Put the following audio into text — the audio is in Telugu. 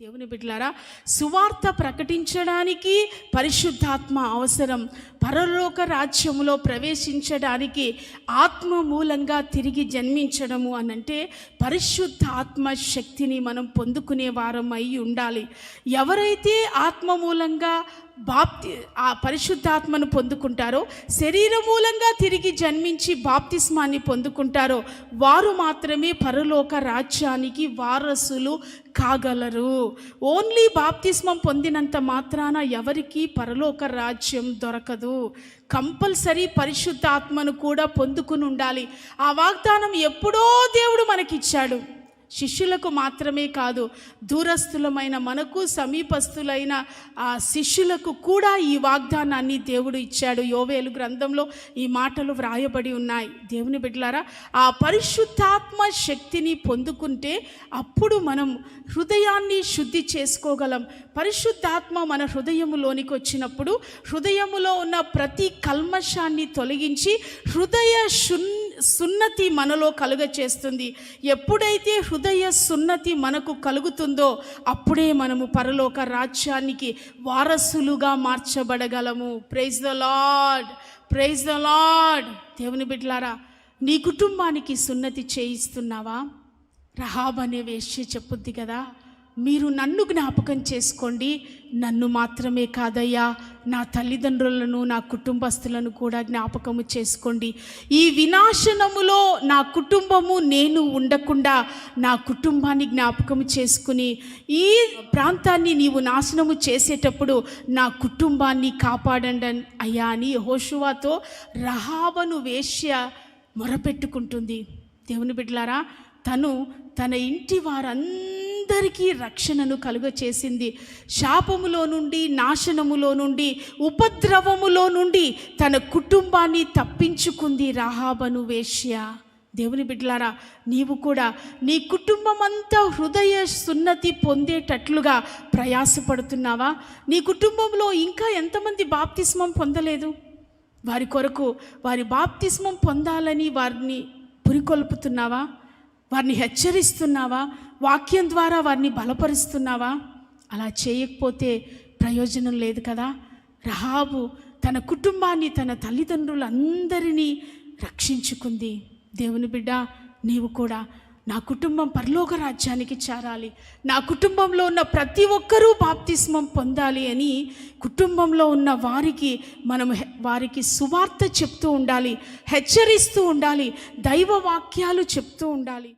దేవుని బిడ్డలారా సువార్త ప్రకటించడానికి పరిశుద్ధాత్మ అవసరం. పరలోక రాజ్యంలో ప్రవేశించడానికి ఆత్మ మూలంగా తిరిగి జన్మించడము అనంటే పరిశుద్ధ ఆత్మ శక్తిని మనం పొందుకునే వారం అయి ఉండాలి. ఎవరైతే ఆత్మ మూలంగా బాప్తి ఆ పరిశుద్ధాత్మను పొందుకుంటారో శరీర మూలంగా తిరిగి జన్మించి బాప్తిస్మాన్ని పొందుకుంటారో వారు మాత్రమే పరలోక రాజ్యానికి వారసులు కాగలరు. ఓన్లీ బాప్తిస్మం పొందినంత మాత్రాన ఎవరికీ పరలోక రాజ్యం దొరకదు. కంపల్సరీ పరిశుద్ధాత్మను కూడా పొందుకుని ఉండాలి. ఆ వాగ్దానం ఎప్పుడో దేవుడు మనకిచ్చాడు. శిష్యులకు మాత్రమే కాదు దూరస్థులమైన మనకు సమీపస్థులైన ఆ శిష్యులకు కూడా ఈ వాగ్దానాన్ని దేవుడు ఇచ్చాడు. యోవేలు గ్రంథంలో ఈ మాటలు వ్రాయబడి ఉన్నాయి. దేవుని బిడ్డలారా ఆ పరిశుద్ధాత్మ శక్తిని పొందుకుంటే అప్పుడు మనం హృదయాన్ని శుద్ధి చేసుకోగలం. పరిశుద్ధాత్మ మన హృదయములోనికి వచ్చినప్పుడు హృదయములో ఉన్న ప్రతి కల్మషాన్ని తొలగించి హృదయ శున్ సున్నతి మనలో కలుగ చేస్తుంది ఎప్పుడైతే హృదయ సున్నతి మనకు కలుగుతుందో అప్పుడే మనము పరలోక రాజ్యానికి వారసులుగా మార్చబడగలము. Praise the Lord praise the Lord దేవుని బిడ్లారా నీ కుటుంబానికి సున్నతి చేయిస్తున్నావా? రహాబ్ అనే వేష్య చెప్పుద్ది కదా? మీరు నన్ను జ్ఞాపకం చేసుకోండి. నన్ను మాత్రమే కాదయ్యా. నా తల్లిదండ్రులను నా కుటుంబస్తులను కూడా జ్ఞాపకము చేసుకోండి. ఈ వినాశనములో నా కుటుంబము నేను ఉండకుండా నా కుటుంబాన్ని జ్ఞాపకము చేసుకుని ఈ ప్రాంతాన్ని నీవు నాశనము చేసేటప్పుడు నా కుటుంబాన్ని కాపాడండి అయ్యా అని హోషువాతో రహాబను వేష్య మొరపెట్టుకుంటుంది. దేవుని బిడ్డలారా తను తన ఇంటి వారందరికీ రక్షణను కలుగ చేసింది శాపములో నుండి నాశనములో నుండి ఉపద్రవములో నుండి తన కుటుంబాన్ని తప్పించుకుంది రాహాబను వేష్య దేవుని బిడ్డలారా నీవు కూడా నీ కుటుంబం అంతా హృదయ సున్నతి పొందేటట్లుగా ప్రయాసపడుతున్నావా? నీ కుటుంబంలో ఇంకా ఎంతమంది బాప్తిస్మం పొందలేదు? వారి కొరకు వారి బాప్తిస్మం పొందాలని వారిని పురికొల్పుతున్నావా? వారిని హెచ్చరిస్తున్నావా? వాక్యం ద్వారా వారిని బలపరుస్తున్నావా? అలా చేయకపోతే ప్రయోజనం లేదు కదా? రహాబు తన కుటుంబాన్ని తన తల్లిదండ్రులందరినీ రక్షించుకుంది. దేవుని బిడ్డ నీవు కూడా నా కుటుంబం పరలోక రాజ్యానికి చేరాలి. నా కుటుంబంలో ఉన్న ప్రతి ఒక్కరూ బాప్తిస్మం పొందాలి అని కుటుంబంలో ఉన్న వారికి మనం వారికి సువార్త చెప్తూ ఉండాలి హెచ్చరిస్తూ ఉండాలి దైవ వాక్యాలు చెప్తూ ఉండాలి.